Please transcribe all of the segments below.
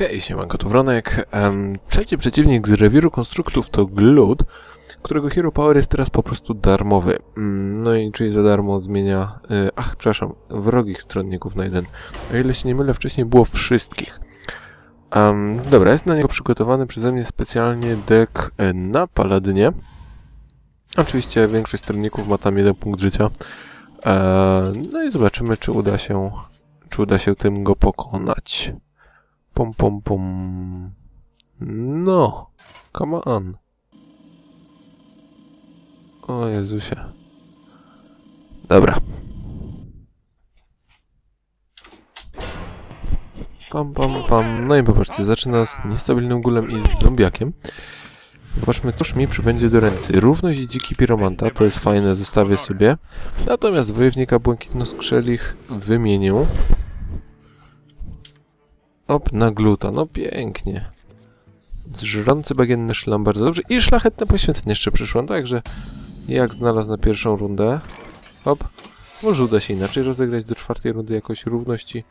Hej, siemanko, to Wronek. Um, trzeci przeciwnik z rewiru konstruktów to Glut, którego Hero Power jest teraz po prostu darmowy. Mm, no i czyli za darmo zmienia... Y, ach, przepraszam, wrogich stronników na jeden. O ile się nie mylę, wcześniej było wszystkich. Um, dobra, jest na niego przygotowany przeze mnie specjalnie deck y, na Paladynie. Oczywiście większość stronników ma tam jeden punkt życia. E, no i zobaczymy, czy uda się, czy uda się tym go pokonać. Pom, pom, pom. No, come on. O Jezusie. Dobra. Pam, pam, pam. No i popatrzcie, zaczyna z niestabilnym gulem i z zombiakiem. Zobaczmy, cóż mi przybędzie do ręce. Równość i dziki piromanta, to jest fajne, zostawię sobie. Natomiast wojownika błękitno-skrzelich wymienię. Op, na gluta, no pięknie. Zżrący bagienny szlam, bardzo dobrze. I szlachetne poświęcenie jeszcze przyszło, także jak znalazł na pierwszą rundę. Hop. Może uda się inaczej rozegrać do czwartej rundy jakoś równości.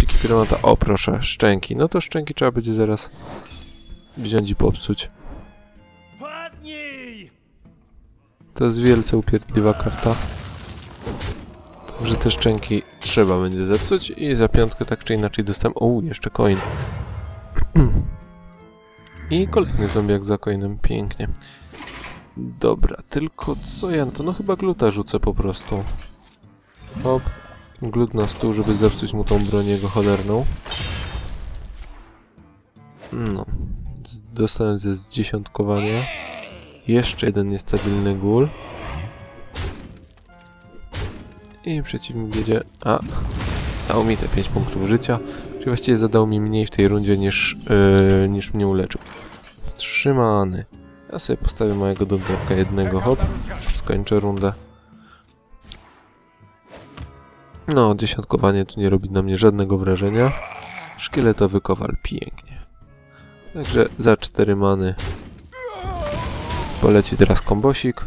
Dziki piromanta. O, proszę, szczęki. No to szczęki trzeba będzie zaraz wziąć i popsuć. To jest wielce upierdliwa karta. Także te szczęki trzeba będzie zepsuć i za piątkę tak czy inaczej dostałem... O, jeszcze coin. I kolejny zombiak za coinem. Pięknie. Dobra, tylko co ja... To no chyba gluta rzucę po prostu. Hop. Glut na stół, żeby zepsuć mu tą broń jego cholerną. No. Dostałem ze zdziesiątkowania. Jeszcze jeden niestabilny gól. I przeciwnik wiedzie... A, dał mi te 5 punktów życia. Czyli właściwie zadał mi mniej w tej rundzie niż, yy, niż mnie uleczył. Trzymany. Ja sobie postawię mojego donderka jednego, hop. Skończę rundę. No, dziesiątkowanie tu nie robi na mnie żadnego wrażenia. Szkieletowy kowal, pięknie. Także za 4 many poleci teraz kombosik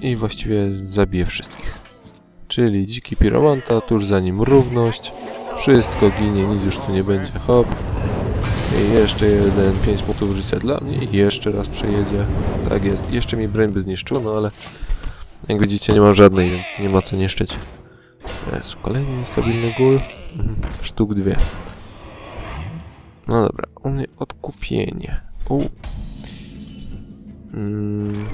i właściwie zabije wszystkich. Czyli dziki piromanta, tuż za nim równość, wszystko ginie, nic już tu nie będzie, hop. I jeszcze jeden, 5 punktów życia dla mnie i jeszcze raz przejedzie. Tak jest, jeszcze mi broń by zniszczył, no ale jak widzicie nie mam żadnej, więc nie ma co niszczyć. Jest kolejny niestabilny gól, Mhm, sztuk dwie. No dobra, u mnie odkupienie. U, Mm.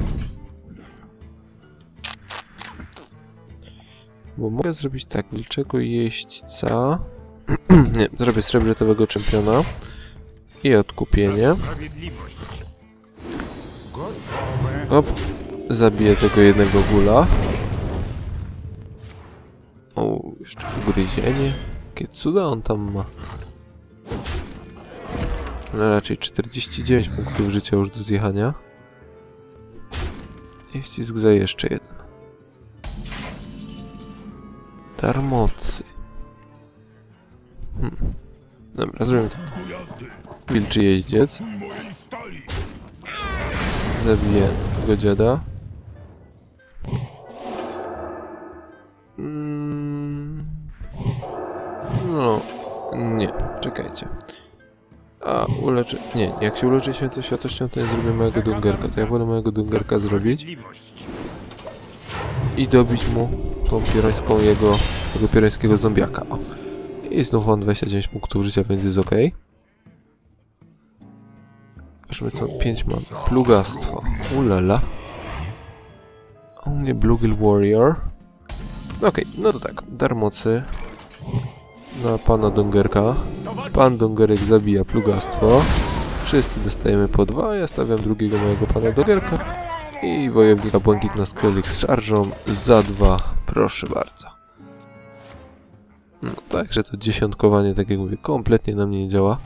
Bo mogę zrobić tak, wilczego jeźdźca. Nie, zrobię srebrytowego czempiona. I odkupienie. Hop. Zabiję tego jednego gula. O, jeszcze ugryzienie. Jakie cuda on tam ma. No raczej 49 punktów życia już do zjechania. I ścisk za jeszcze jeden. Darmocy. Hmm. Dobra, zrobimy tak. Wilczy jeździec. Zabiję tego dziada. Mm. No, nie, czekajcie. A, uleczy... Nie, jak się uleczy świętą światłością, to nie zrobię mojego dungerka. To ja wolę mojego dungerka zrobić i dobić mu tą pierońską jego, tego pierońskiego zombiaka. O. I znów on 29 punktów życia, więc jest ok. Zobaczmy co, 5 mam. Plugastwo. Ulala. Mnie Bluegill Warrior. Okej, no to tak. Darmocy. Na pana Dungerka. Pan Dungerek zabija plugastwo. Wszyscy dostajemy po dwa. Ja stawiam drugiego mojego pana Dungerka. I wojownika błękitno sklelik z szarżą za dwa. Proszę bardzo. No, także to dziesiątkowanie, tak jak mówię, kompletnie na mnie nie działa.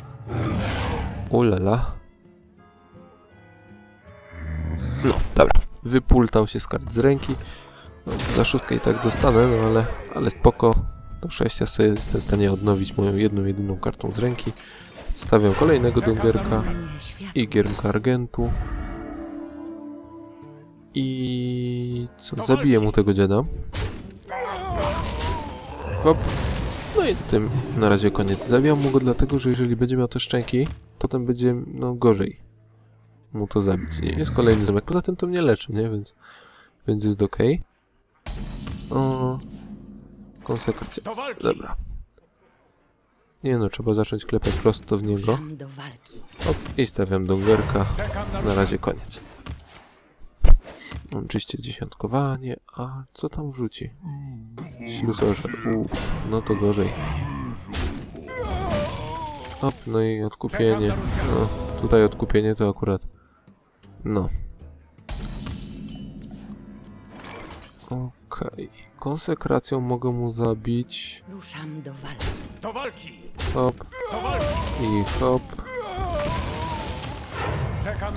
Ulala. No, dobra. Wypultał się z kart z ręki. No, za szóstkę i tak dostanę, no ale, ale spoko. Do 6 ja sobie jestem w stanie odnowić moją jedną, jedyną kartą z ręki. Stawiam kolejnego Dungerka i giermka Argentu. I co? Zabiję mu tego dziada. Hop. No i tym na razie koniec. Zabijam mu go dlatego, że jeżeli będzie miał te szczęki, potem będzie no gorzej mu to zabić. Nie jest kolejny zamek. Poza tym to mnie leczy, nie? Więc, więc jest ok. O, walki! Dobra. Nie no, trzeba zacząć klepać prosto w niego. Op, i stawiam na Na razie koniec. Oczywiście dziesiątkowanie, a co tam wrzuci? Ślusorze. U, no to gorzej. Op, no i odkupienie. No, tutaj odkupienie to akurat. No. Okej. Konsekracją mogę mu zabić. Ruszam do walki. Do walki! Hop i hop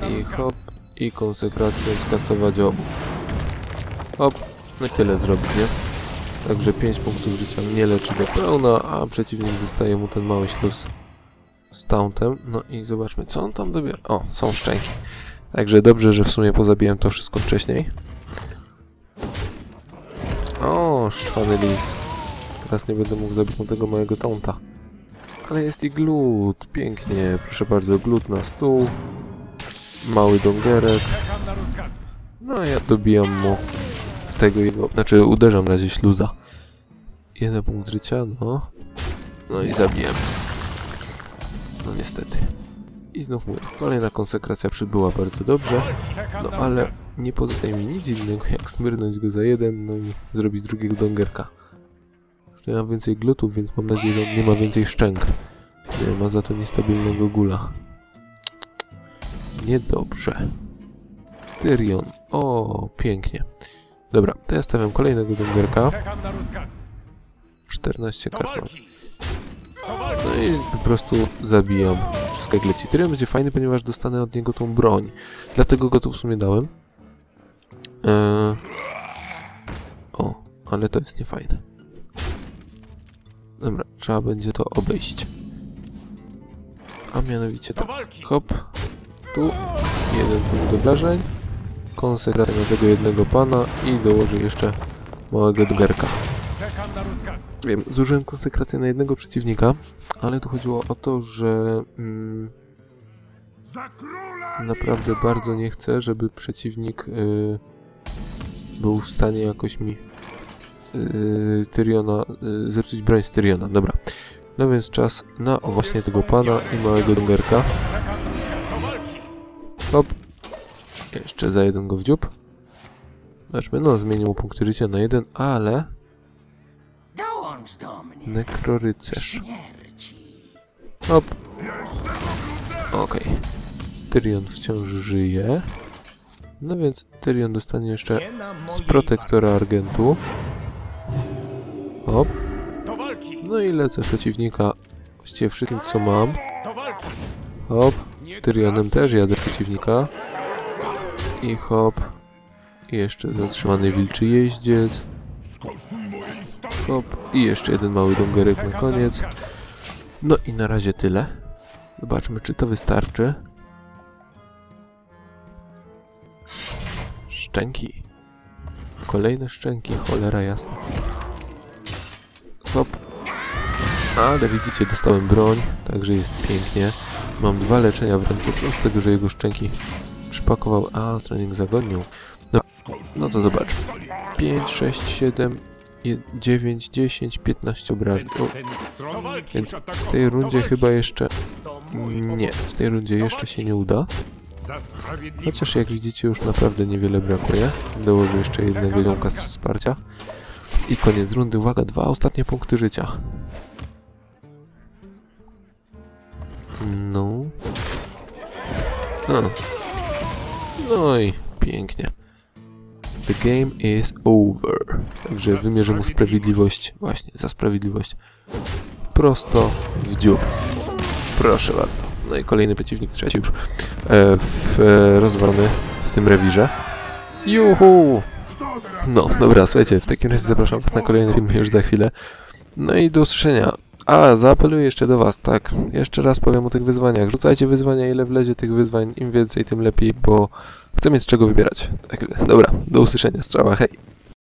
i hop i konsekracją skasować obu. Hop, no i tyle zrobić, nie? Także 5 punktów życia nie leczy do pełna, a przeciwnik dostaje mu ten mały śluz z tauntem. No i zobaczmy, co on tam dobiera. O, są szczęki. Także dobrze, że w sumie pozabiłem to wszystko wcześniej. O, szwany lis. Teraz nie będę mógł zabić mu tego małego taunta. Ale jest i glut. Pięknie. Proszę bardzo, glut na stół. Mały dongerek. No ja dobijam mu tego jego, znaczy uderzam razie śluza. Jeden punkt życia, no. No i zabiłem. No niestety. I znów mówię, kolejna konsekracja przybyła bardzo dobrze. No ale nie pozostaje mi nic innego jak smyrnąć go za jeden, no i zrobić drugiego dongerka. Już nie mam więcej glutów, więc mam nadzieję, że on nie ma więcej szczęk. Nie ma za to niestabilnego gula. Niedobrze. Tyrion. O, pięknie. Dobra, to ja stawiam kolejnego rozkaz. 14 Do kart mam. walki! No i po prostu zabijam wszystko jak leci. Tyrion będzie fajny, ponieważ dostanę od niego tą broń. Dlatego go tu w sumie dałem. Eee... O, ale to jest niefajne. Dobra, trzeba będzie to obejść. A mianowicie tak. walki! Tu. Jeden punkt obrażeń. Konsekracja na tego jednego pana i dołożę jeszcze małego rozkaz. Wiem, zużyłem konsekrację na jednego przeciwnika, ale tu chodziło o to, że mm, naprawdę bardzo nie chcę, żeby przeciwnik y, był w stanie jakoś mi y, Tyriona, y, zepsuć broń z Tyriona. Dobra. No więc czas na właśnie tego pana i małego dungerka. Hop. Jeszcze za jeden go w dziób. Zobaczmy, no zmienił punkty życia na jeden, ale Dołącz do mnie, nekrorycerz. Hop. Okej. Tyrion wciąż żyje. No więc Tyrion dostanie jeszcze z protektora Argentu. Hop. No i lecę przeciwnika właściwie wszystkim co mam. Hop. Tyrionem też jadę przeciwnika. I hop. I jeszcze zatrzymany wilczy jeździec. Hop. I jeszcze jeden mały dongerek na koniec. No i na razie tyle. Zobaczmy, czy to wystarczy. Szczęki. Kolejne szczęki, cholera jasna. Hop. Ale widzicie, dostałem broń, także jest pięknie. Mam dwa leczenia w ręce, co z tego, że jego szczęki przypakował. A, trening zagodnił. No, no to zobacz. 5, 6, 7, 9, 10, 15 obrażeń. Więc w tej rundzie chyba jeszcze... Nie, w tej rundzie jeszcze się nie uda. Chociaż jak widzicie już naprawdę niewiele brakuje. Dołożę jeszcze jednego z wsparcia. I koniec rundy. Uwaga, dwa ostatnie punkty życia. No. No. No i pięknie. The game is over. Także wymierzę mu sprawiedliwość. Właśnie, za sprawiedliwość. Prosto w dziób. Proszę bardzo. No i kolejny przeciwnik, trzeci już. E, w, e, w tym rewirze. Juhu! No, dobra, słuchajcie, w takim razie zapraszam Was na kolejny film już za chwilę. No i do usłyszenia. A, zaapeluję jeszcze do Was, tak. Jeszcze raz powiem o tych wyzwaniach. Rzucajcie wyzwania, ile wlezie tych wyzwań. Im więcej, tym lepiej, bo chcę mieć z czego wybierać. Tak, dobra, do usłyszenia. Strzała, hej.